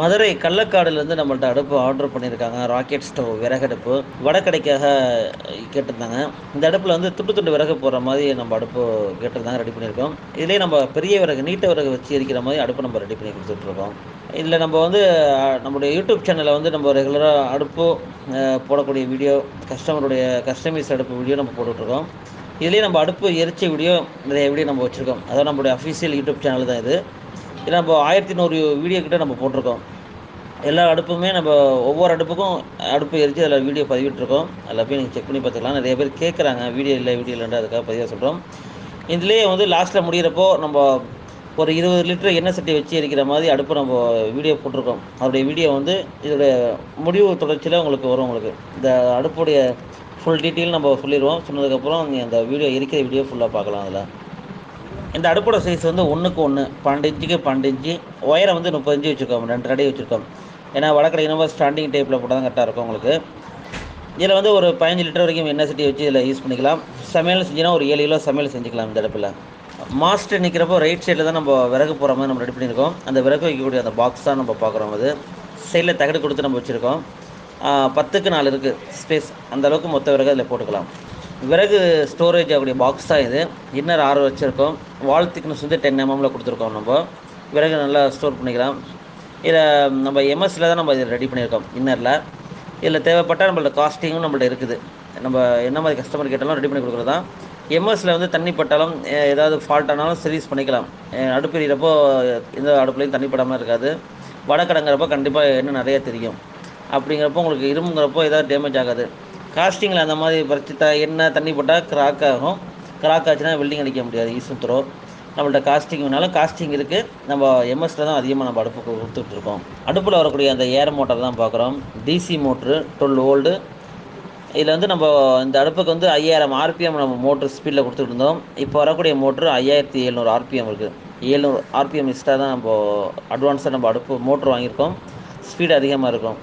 மதுரை கள்ளக்காடுலேருந்து நம்மள்ட்ட அடுப்பு ஆர்டர் பண்ணியிருக்காங்க. ராக்கெட் ஸ்டவ் விறகடுப்பு. வடக்கடைக்காக கேட்டிருந்தாங்க. இந்த அடுப்பில் வந்து துண்டு துண்டு விறகு போடுற மாதிரி நம்ம அடுப்பு கேட்டிருந்தாங்க ரெடி பண்ணியிருக்கோம். இதுலேயே நம்ம பெரிய விறகு நீட்ட விறகு வச்சு எரிக்கிற மாதிரி அடுப்பு நம்ம ரெடி பண்ணி கொடுத்துட்ருக்கோம். இதில் நம்ம வந்து நம்முடைய யூடியூப் சேனலில் வந்து நம்ம ரெகுலராக அடுப்பு போடக்கூடிய வீடியோ கஸ்டமருடைய கஸ்டமைஸ் அடுப்பு வீடியோ நம்ம போட்டுட்ருக்கோம். இதுலேயே நம்ம அடுப்பு எரிச்ச வீடியோ நிறைய வீடியோ நம்ம வச்சுருக்கோம். அதாவது நம்மளுடைய அஃபிஷியல் யூடியூப் சேனல் தான் இது. ஏன்னா நம்ம ஆயிரத்தி நூறு வீடியோ கிட்ட நம்ம போட்டிருக்கோம். எல்லா அடுப்புமே நம்ம ஒவ்வொரு அடுப்புக்கும் அடுப்பு எரிச்சு அதில் வீடியோ பதிவிட்டுருக்கோம். அதில் போய் நீங்கள் செக் பண்ணி பார்த்துக்கலாம். நிறைய பேர் கேட்குறாங்க வீடியோ இல்லை வீடியோ இல்லைன்ற அதுக்காக பதிவாக சொல்கிறோம் இதுலேயே வந்து லாஸ்ட்டில் முடிகிறப்போ நம்ம ஒரு இருபது லிட்டர் எண்ணெய் சட்டி வச்சு எரிக்கிற மாதிரி அடுப்பு நம்ம வீடியோ போட்டிருக்கோம். அவருடைய வீடியோ வந்து இதோடைய முடிவு தொடர்ச்சியில் உங்களுக்கு வரும் உங்களுக்கு. இந்த அடுப்புடைய ஃபுல் டீட்டெயில் நம்ம சொல்லிடுவோம். சொன்னதுக்கப்புறம் நீங்கள் அந்த வீடியோ எரிக்கிற வீடியோ ஃபுல்லாக பார்க்கலாம் அதில். இந்த அடுப்போட சைஸ் வந்து ஒன்றுக்கு ஒன்று பன்னெண்டு இன்ச்சுக்கு பன்னெண்டு இன்ச்சு ஒயரை வந்து முப்பது இன்ச்சு வச்சுருக்கோம். ரெண்டு அடி வச்சுருக்கோம். ஏன்னா வடக்கடை இனமாக ஸ்டாண்டிங் டைப்பில் போட்டால் தான் கரெக்டாக இருக்கும் உங்களுக்கு. இதில் வந்து ஒரு பதினஞ்சு லிட்டர் வரைக்கும் எண்ணெய் சட்டி வச்சு இதில் யூஸ் பண்ணிக்கலாம். சமையல் செஞ்சுன்னா ஒரு ஏழு கிலோ சமையல் செஞ்சுக்கலாம் இந்த அடுப்பில். மாஸ்டர் நிற்கிறப்போ ரைட் சைடில் தான் நம்ம விறகு போகிற மாதிரி நம்ம ரெடி பண்ணியிருக்கோம். அந்த விறகு வைக்கக்கூடிய அந்த பாக்ஸ் தான் நம்ம பார்க்குறோம் அது. சைடில் தகடு கொடுத்து நம்ம வச்சுருக்கோம். பத்துக்கு நாலு இருக்குது ஸ்பேஸ் அந்த அளவுக்கு மொத்த விறகு அதில் போட்டுக்கலாம். விறகு ஸ்டோரேஜ் ஆகக்கூடிய பாக்ஸ் தான் இது. இன்னர் ஆறு வச்சுருக்கோம். வால் திக்னஸ் வந்து டென் எம்எம்ல கொடுத்துருக்கோம் நம்ம. விறகு நல்லா ஸ்டோர் பண்ணிக்கலாம். இதில் நம்ம எம்எஸ்சில் தான் நம்ம இதை ரெடி பண்ணியிருக்கோம் இன்னரில் இதில் தேவைப்பட்டால் நம்மள்ட்ட காஸ்டிங்கும் நம்மள்ட்ட இருக்குது. நம்ம என்ன மாதிரி கஸ்டமர் கேட்டாலும் ரெடி பண்ணி கொடுக்குறது தான் எம்எஸ்சில் வந்து தண்ணி பட்டாலும் ஏதாவது ஃபால்ட் ஆனாலும் சர்வீஸ் பண்ணிக்கலாம். அடுப்பு எரியறப்போ எந்த அடுப்புலையும் தண்ணி படாமல் இருக்காது. வடக்கடங்கிறப்போ கண்டிப்பாக இன்னும் நிறைய தெரியும். அப்படிங்கிறப்போ உங்களுக்கு இரும்புங்கிறப்போ ஏதாவது டேமேஜ் ஆகாது. காஸ்டிங்கில் அந்த மாதிரி பிரச்சனை த தண்ணி போட்டால் கிராக் ஆகும். கிராக் ஆச்சுன்னா வெல்டிங் அடிக்க முடியாது ஈஸும் நம்மள்ட்ட காஸ்டிங் வேணாலும் காஸ்டிங் இருக்குது நம்ம எம்எஸில் தான் அதிகமாக நம்ம அடுப்பு கொடுத்துட்ருக்கோம் அடுப்பில் வரக்கூடிய அந்த ஏர் மோட்டர் தான் பார்க்குறோம். டிசி மோட்ரு டுவெல் ஓல்டு இதில் வந்து நம்ம இந்த அடுப்புக்கு வந்து ஐயாயிரம் ஆர்பிஎம் நம்ம மோட்ரு ஸ்பீடில் கொடுத்துட்டு இருந்தோம். இப்போ வரக்கூடிய மோட்ரு ஐயாயிரத்தி எழுநூறு ஆர்பிஎம் இருக்குது எழுநூறு ஆர்பிஎம் எக்ஸ்ட்ரா தான் நம்ம அட்வான்ஸாக நம்ம அடுப்பு மோட்ரு வாங்கியிருக்கோம். ஸ்பீடு அதிகமாக இருக்கும்.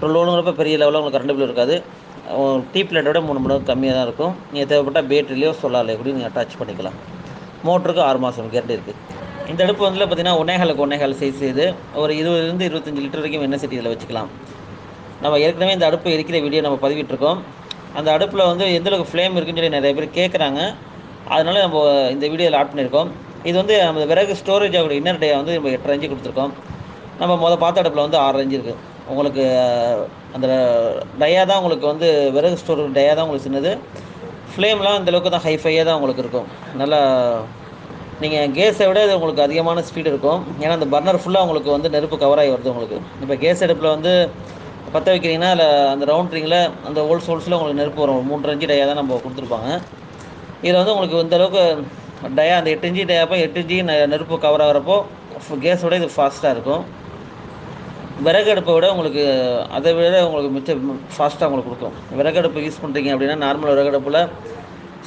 டுவெல் ஓடுங்கிறப்ப பெரிய லெவலில் உங்களுக்கு கரண்ட் பில் இருக்காது. டீ பிளேட்டோட மூணு மடங்கு கம்மியாக தான் இருக்கும். நீங்கள் தேவைப்பட்டால் பேட்டரிலையோ சொல்லாலையோ கூட நீங்கள் அட்டாச் பண்ணிக்கலாம். மோட்டருக்கு ஆறு மாதம் கேரண்டி இருக்குது இந்த அடுப்பு வந்து பார்த்தீங்கன்னா ஒன்னேகாலுக்கு ஒன்னேகால் சைஸ் இது. ஒரு இருபதுலேருந்து இருபத்தஞ்சி லிட்டர் வரைக்கும் என்ன சட்டி இதில் வச்சுக்கலாம். நம்ம ஏற்கனவே இந்த அடுப்பு எரிக்கிற வீடியோ நம்ம பதிவிட்டிருக்கோம். அந்த அடுப்பில் வந்து எந்த அளவுக்கு ஃப்ளேம் இருக்குன்னு சொல்லி நிறைய பேர் கேட்குறாங்க அதனால நம்ம இந்த வீடியோவில் ஆட் பண்ணியிருக்கோம் இது வந்து நம்ம விறகு ஸ்டோரேஜ் ஆகக்கூடிய இன்னர் டே வந்து நம்ம எட்டு ரேஞ்சு கொடுத்துருக்கோம். நம்ம மொதல் பார்த்த அடுப்பில் வந்து ஆறு ரேஞ்சு இருக்குது உங்களுக்கு அந்த டயா தான் உங்களுக்கு வந்து விறகு ஸ்டோர் டயா தான் உங்களுக்கு சின்னது. ஃப்ளேம்லாம் அந்தளவுக்கு தான் ஹைஃபையாக தான் உங்களுக்கு இருக்கும். நல்லா நீங்கள் கேஸை விட இது உங்களுக்கு அதிகமான ஸ்பீடு இருக்கும். ஏன்னா அந்த பர்னர் ஃபுல்லாக உங்களுக்கு வந்து நெருப்பு கவர் ஆகி வருது உங்களுக்கு. இப்போ கேஸ் அடுப்பில் வந்து பற்ற வைக்கிறீங்கன்னா அதில் அந்த ரவுண்ட் ரிங்கில் அந்த ஹோல்ஸ் ஹோல்ஸில் உங்களுக்கு நெருப்பு வரும். மூன்று இன்ச்சு டயா தான் நம்ம கொடுத்துருப்பாங்க. இதில் வந்து உங்களுக்கு இந்த அளவுக்கு டயா அந்த எட்டு இன்ச்சு டயாப்போ எட்டு இன்ச்சு நெருப்பு கவர் ஆகிறப்போ கேஸோட இது ஃபாஸ்ட்டாக இருக்கும். விறகு அடுப்பை விட உங்களுக்கு அதை விட உங்களுக்கு மிச்சம் ஃபாஸ்ட்டாக உங்களுக்கு கொடுக்கும். விறகு அடுப்பு யூஸ் பண்ணுறீங்க அப்படின்னா நார்மல் விறகு அடுப்பில்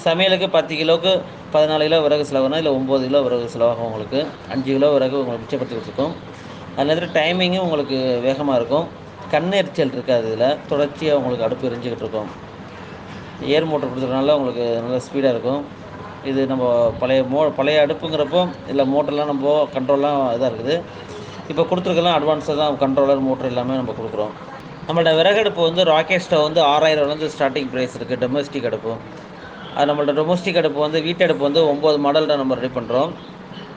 சமையலுக்கு பத்து கிலோவுக்கு பதினாலு கிலோ விறகு செலவுனா இல்லை ஒம்பது கிலோ விறகு செலவாகும் உங்களுக்கு. அஞ்சு கிலோ விறகு உங்களுக்கு மிச்சப்படுத்தி கொடுத்துருக்கும். அது நேரத்தில் டைமிங்கும் உங்களுக்கு வேகமாக இருக்கும். கண் எரிச்சல் இருக்காது இதில். தொடர்ச்சியாக உங்களுக்கு அடுப்பு எரிஞ்சிக்கிட்டு இருக்கும். ஏர் மோட்டர் கொடுத்துருக்கனால உங்களுக்கு நல்ல ஸ்பீடாக இருக்கும். இது நம்ம பழைய மோ பழைய அடுப்புங்கிறப்போ இதில் மோட்டர்லாம் நம்ம கண்ட்ரோல்லாம் இதாக இருக்குது. இப்போ கொடுத்துருக்கலாம் அட்வான்ஸாக தான் கண்ட்ரோலர் மோட்டர் எல்லாமே நம்ம கொடுக்குறோம். நம்மள்ட்ட விறகடுப்பு வந்து ராக்கெட் ஸ்டவ் வந்து ஆறாயிரம்லேருந்து ஸ்டார்டிங் ப்ரைஸ் இருக்குது டொமஸ்டிக் அடுப்பு. அது நம்மள்ட்ட டொமஸ்டிக் அடுப்பு வந்து வீட்டடுப்பு வந்து ஒம்பது மாடலில் நம்ம ரெடி பண்ணுறோம்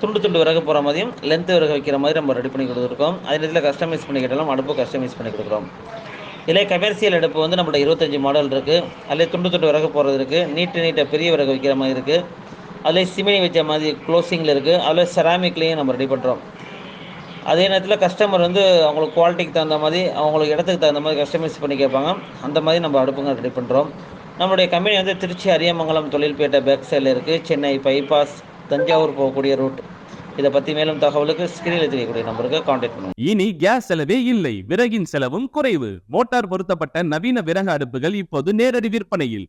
துண்டு துண்டு விறகு போகிற மாதிரியும் லென்த்து விறகு வைக்கிற மாதிரி நம்ம ரெடி பண்ணி கொடுத்துருக்கோம். அதே நேரத்தில் கஸ்டமைஸ் பண்ணி கேட்டாலும் அடுப்பு கஸ்டமைஸ் பண்ணி கொடுக்குறோம். இதே கமர்ஷியல் அடுப்பு வந்து நம்மள்ட்ட இருபத்தஞ்சி மாடல் இருக்குது அதிலே துண்டு துண்டு விறகு போகிறது இருக்குது நீட்டு நீட்டை பெரிய விறகு வைக்கிற மாதிரி இருக்குது அதில் சிமினி வச்ச மாதிரி க்ளோசிங்கில் இருக்குது அதில் செராமிக்லேயும் நம்ம ரெடி பண்ணுறோம் அதே நேரத்தில் கஸ்டமர் வந்து அவங்களுக்கு குவாலிட்டிக்கு தகுந்த மாதிரி அவங்களுக்கு இடத்துக்கு தகுந்த மாதிரி கஸ்டமைஸ் பண்ணி கேட்பாங்க. அந்த மாதிரி நம்ம அடுப்புங்க ரெடி பண்ணுறோம் நம்மளுடைய கம்பெனி வந்து திருச்சி அரியமங்கலம் தொழில்பேட்டை பேக் சைடில் இருக்குது சென்னை பைபாஸ் தஞ்சாவூர் போகக்கூடிய ரூட் இதை பற்றி மேலும் தகவலுக்கு ஸ்கிரீனில் தெரியக்கூடிய நம்பருக்கு காண்டாக்ட் பண்ணுவோம் இனி கேஸ் செலவே இல்லை. விறகின் செலவும் குறைவு. மோட்டார் பொருத்தப்பட்ட நவீன விறகு அடுப்புகள் இப்போது நேரடி விற்பனையில்.